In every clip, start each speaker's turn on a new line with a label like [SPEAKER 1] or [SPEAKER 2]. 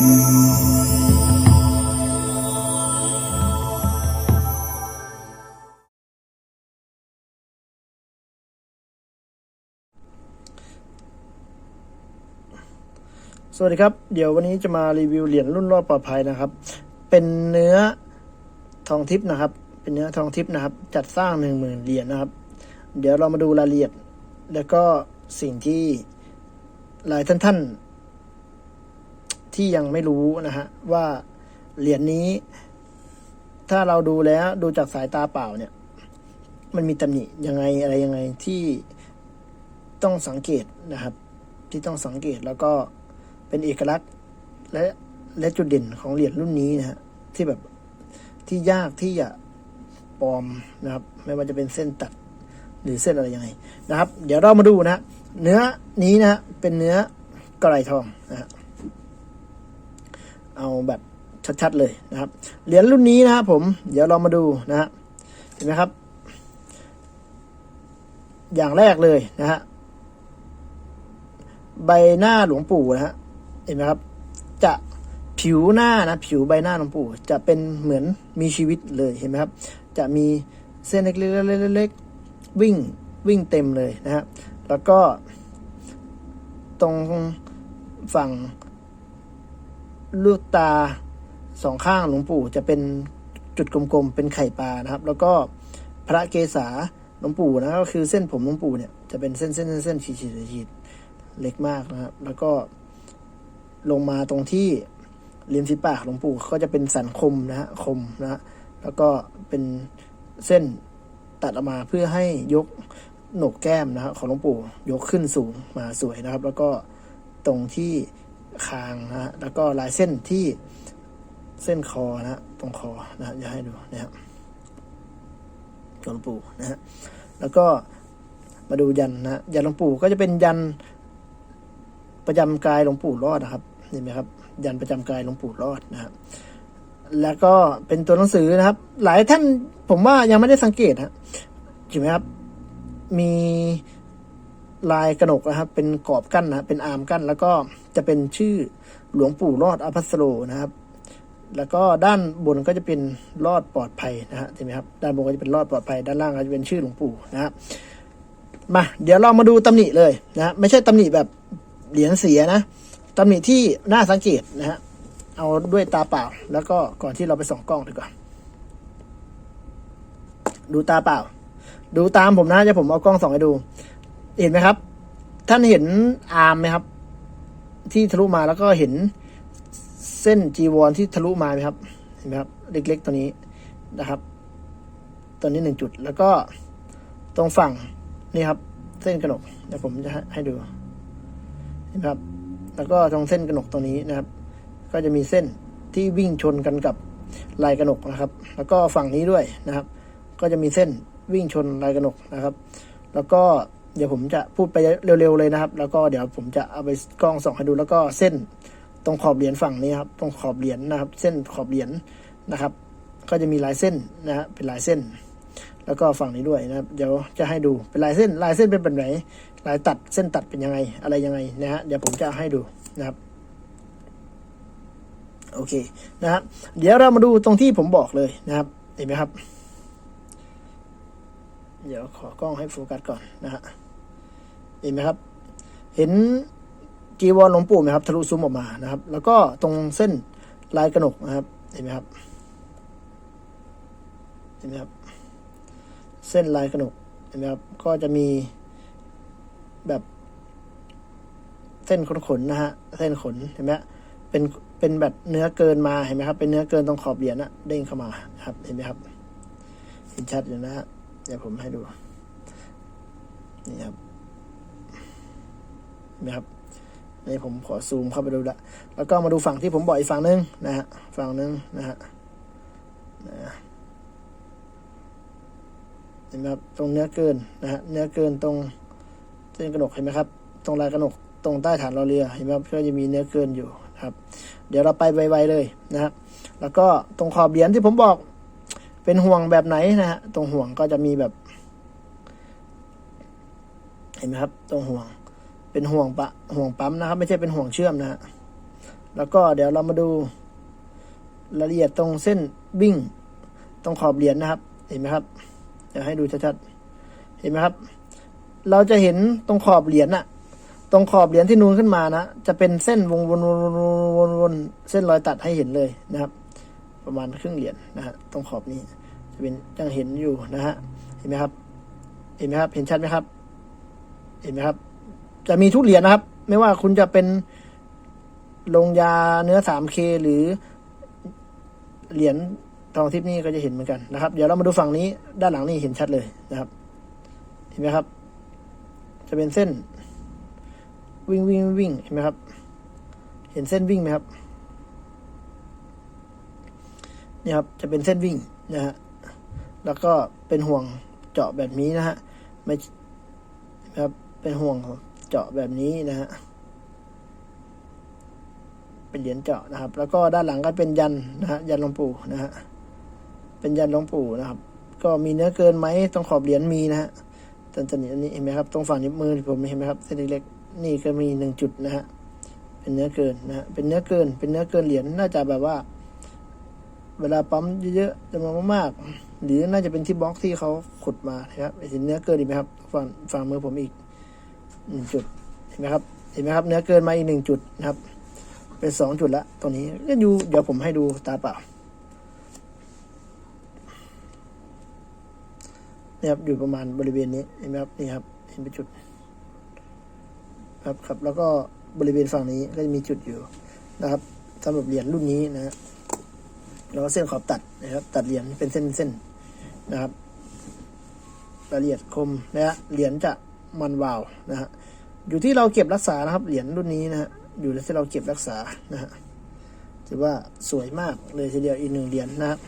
[SPEAKER 1] สวัสดีครับ เดี๋ยววันนี้จะมารีวิวเหรียญรุ่นรอดปลอดภัยนะครับ เป็นเนื้อทองทิพย์นะครับ เป็นเนื้อทองทิพย์นะครับ จัดสร้างหนึ่งหมื่นเหรียญนะครับ เดี๋ยวเรามาดูรายละเอียด แล้วก็สิ่งที่หลายท่านท่านๆ ที่ยังไม่รู้นะฮะว่าเหรียญนี้ ถ้าเราดูแล้วดูจากสายตาเปล่าเนี่ย มันมีตำหนิยังไงอะไรยังไงที่ต้องสังเกตนะครับ ที่ต้องสังเกตแล้วก็เป็นเอกลักษณ์และและจุดเด่นของเหรียญรุ่นนี้นะฮะที่แบบที่ยากที่จะปลอมนะครับ ไม่ว่าจะเป็นเส้นตัดหรือเส้นอะไรยังไงนะครับ เดี๋ยวเรามาดูนะ เนื้อนี้นะฮะเป็นเนื้อกระไรทองนะฮะ เอาแบบชัดๆเลยนะครับ เหรียญรุ่นนี้นะครับผม เดี๋ยวเรามาดูนะฮะเห็นไหมครับ อย่างแรกเลยนะฮะใบหน้าหลวงปู่นะฮะเห็นไหมครับ จะผิวหน้านะผิวใบหน้าหลวงปู่ จะเป็นเหมือนมีชีวิตเลยเห็นไหมครับ จะมีเส้นเล็กๆๆๆวิ่งวิ่งเต็มเลยนะฮะแล้วก็ตรงฝั่ง ลูกตาสองข้างหลวงปู่จะเป็นจุดกลมๆ เป็นไข่ปลานะครับ แล้วก็พระเกศาหลวงปู่นะก็คือเส้นผมหลวงปู่เนี่ยจะเป็นเส้นเส้นเส้นฉีดขีดเล็กมากนะครับ แล้วก็ลงมาตรงที่ริมฝีปากหลวงปู่ก็จะเป็นสันคมนะฮะคมนะฮะแล้วก็เป็นเส้นตัดออกมาเพื่อให้ยกโหนกแก้มนะฮะของหลวงปู่ยกขึ้นสูงมาสวยนะครับ แล้วก็ตรงที่ คางนะฮะแล้วก็ลายเส้นที่เส้นคอนะฮะตรงคอนะฮะจะให้ดูนะครับหลวงปู่นะฮะแล้วก็มาดูยันนะฮะยันหลวงปู่ก็จะเป็นยันประจำกายหลวงปู่รอดนะครับเห็นไหมครับ ยันประจำกายหลวงปู่รอดนะครับแล้วก็เป็นตัวหนังสือนะครับ หลายท่านผมว่ายังไม่ได้สังเกตฮะเห็นไหมครับ มี ลายกระหนกนะครับ เป็นกรอบกั้นนะเป็นอาร์มกั้น แล้วก็จะเป็นชื่อหลวงปู่รอดอภัสโรนะครับ แล้วก็ด้านบนก็จะเป็นรอดปลอดภัยนะฮะเห็นไหมครับด้านบนก็จะเป็นรอดปลอดภัย ด้านล่างก็จะเป็นชื่อหลวงปู่นะครับมาเดี๋ยวเรามาดูตำหนิเลยนะไม่ใช่ตำหนิแบบเหรียญเสียนะตำหนิที่น่าสังเกตนะฮะเอาด้วยตาเปล่า แล้วก็ก่อนที่เราไปส่องกล้องดีกว่าดูตาเปล่า ดูตามผมนะจะผมเอากล้องส่องให้ดู เห็นไหมครับ ท่านเห็นอาร์มไหมครับ ที่ทะลุมาแล้วก็เห็นเส้นจีวรที่ทะลุมาไหมครับ เห็นไหมครับ เล็ก ๆ ตัวนี้นะครับ ตัวนี้หนึ่งจุด แล้วก็ตรงฝั่งนี่ครับ เส้นกระหนกเดี๋ยวผมจะให้ดูเห็นะครับ แล้วก็ตรงเส้นกระหนกตรงนี้นะครับ ก็จะมีเส้นที่วิ่งชนกันกับลายกระหนกนะครับ แล้วก็ฝั่งนี้ด้วยนะครับ ก็จะมีเส้นวิ่งชนลายกระหนกนะครับ แล้วก็ เดี๋ยวผมจะพูดไปเร็วๆเลยนะครับ แล้วก็เดี๋ยวผมจะเอาไปกล้องส่องให้ดูแล้วก็เส้นตรงขอบเหรียญฝั่งนี้ครับตรงขอบเหรียญนะครับ เส้นขอบเหรียญนะครับ ก็จะมีลายเส้นนะฮะเป็นลายเส้น แล้วก็ฝั่งนี้ด้วยนะครับ เดี๋ยวจะให้ดูเป็นลายเส้นลายเส้นเป็นแบบไหนลายตัดเส้นตัดเป็นยังไงอะไรยังไงนะฮะเดี๋ยวผมจะให้ดูนะครับโอเคนะครับเดี๋ยวเรามาดูตรงที่ผมบอกเลยนะครับเห็นไหมครับ เดี๋ยวขอกล้องให้โฟกัสก่อนนะฮะเห็นไหมครับ เห็นจีวรหลวงปู่ไหมครับทะลุซุ้มออกมานะครับ แล้วก็ตรงเส้นลายกระหนกนะครับ เห็นไหมครับ เห็นไหมครับ เส้นลายกระหนกเห็นไหมครับก็จะมีแบบเส้นขนๆนะฮะเส้นขนเห็นไหมเป็นเป็นแบบเนื้อเกินมาเห็นไหมครับ เป็นเนื้อเกินตรงขอบเหรียญนะเด้งเข้ามาครับ เห็นไหมครับเห็นชัดอยู่นะฮะ ดี๋ยวผมให้ดู นี่ครับเห็นไหมครับนี่ผมขอซูมเข้าไปดูละ แล้วก็มาดูฝั่งที่ผมบอกอีกฝั่งนึงนะฮะ ฝั่งนึงนะฮะนะเห็นไหมครับตรงเนื้อเกินนะฮะ เนื้อเกินตรงเส้นกระหนกเห็นไหมครับ ตรงลายกระหนกตรงใต้ฐานรอเรือเห็นไหมครับก็จะมีเนื้อเกินอยู่นะครับ เดี๋ยวเราไปไวๆเลยนะครับแล้วก็ตรงขอบเหรียญที่ผมบอก เป็นห่วงแบบไหนนะฮะตรงห่วงก็จะมีแบบ เห็นไหมครับ ตรงห่วง เป็นห่วงปะห่วงปั๊มนะครับ ไม่ใช่เป็นห่วงเชื่อมนะฮะแล้วก็เดี๋ยวเรามาดูรายละเอียดตรงเส้นวิ่ง ตรงขอบเหรียญนะครับ เห็นไหมครับเดี๋ยวให้ดูชัดๆเห็นไหมครับ เราจะเห็นตรงขอบเหรียญน่ะตรงขอบเหรียญที่นูนขึ้นมานะ จะเป็นเส้นวงวนวนวนวนวนเส้นรอยตัดให้เห็นเลยนะครับ ประมาณครึ่งเหรียญนะฮะตรงขอบนี้ จะเป็นยังเห็นอยู่นะฮะเห็นไหมครับ เห็นไหมครับเห็นชัดไหมครับ เห็นไหมครับ จะมีทุกเหรียญนะครับ ไม่ว่าคุณจะเป็นลงยาเนื้อ 3K หรือเหรียญทองทิพย์นี่ก็จะเห็นเหมือนกันนะครับ เดี๋ยวเรามาดูฝั่งนี้ ด้านหลังนี่เห็นชัดเลยนะครับ เห็นไหมครับ จะเป็นเส้น วิ่งวิ่งวิ่งเห็นไหมครับ เห็นเส้นวิ่งไหมครับ นี่ครับจะเป็นเส้นวิ่งนะฮะแล้วก็เป็นห่วงเจาะแบบนี้นะฮะไม่ครับเป็นห่วงเจาะแบบนี้นะฮะเป็นเหรียญเจาะนะครับ แล้วก็ด้านหลังก็เป็นยันนะฮะยันหลวงปู่นะฮะเป็นยันหลวงปู่นะครับ ก็มีเนื้อเกินไหมตรงขอบเหรียญมีนะฮะตรงนี้อันนี้เห็นไหมครับ ตรงฝั่งนิ้วมือผมเห็นไหมครับเส้นเล็กๆนี่ก็มีหนึ่งจุดนะฮะเป็นเนื้อเกินนะฮะเป็นเนื้อเกิน เป็นเนื้อเกินเหรียญน่าจะแบบว่า เวลาปั๊มเยอะๆจำนวนมากๆ หรือน่าจะเป็นที่บล็อกที่เขาขุดมานะครับเห็นเนื้อเกินอีกไหมครับฝั่งฝั่งมือผมอีกหนึ่งจุดเห็นไหมครับเห็นไหมครับเนื้อเกินมาอีกหนึ่งจุดนะครับ เป็นสองจุดละตัวนี้ก็อยู่เดี๋ยวผมให้ดูตาเปล่าเนี่ยครับอยู่ประมาณบริเวณนี้เห็นไหมครับนี่ครับเห็นเป็นจุด ครับครับ แล้วก็บริเวณฝั่งนี้ก็จะมีจุดอยู่นะครับสำหรับเหรียญรุ่นนี้นะฮะ แล้วก็เส้นขอบตัดนะครับ ตัดเหรียญเป็นเส้นเส้นนะครับรายละเอียดคมนะฮะเหรียญจะมันวาวนะฮะอยู่ที่เราเก็บรักษานะครับ เหรียญรุ่นนี้นะฮะอยู่ที่เราเก็บรักษานะฮะถือว่าสวยมากเลยทีเดียวอีกหนึ่งเหรียญนะครับ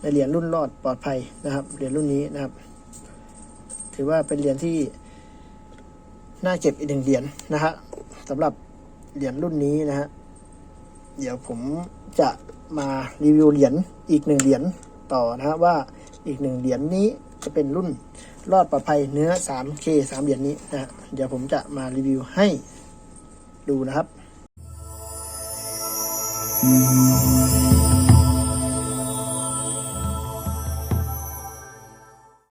[SPEAKER 1] ในเหรียญรุ่นรอดปลอดภัยนะครับเหรียญรุ่นนี้นะครับ ถือว่าเป็นเหรียญที่น่าเก็บอีกหนึ่งเหรียญนะฮะสำหรับเหรียญรุ่นนี้นะฮะเดี๋ยวผมจะ มารีวิวเหรียญอีกหนึ่งเหรียญต่อนะฮะว่าอีกหนึ่งเหรียญนี้จะเป็นรุ่นรอดปลอดภัยเนื้อ 3K 3เหรียญนี้นะเดี๋ยวผมจะมารีวิวให้ดูนะครับ
[SPEAKER 2] Mm-hmm.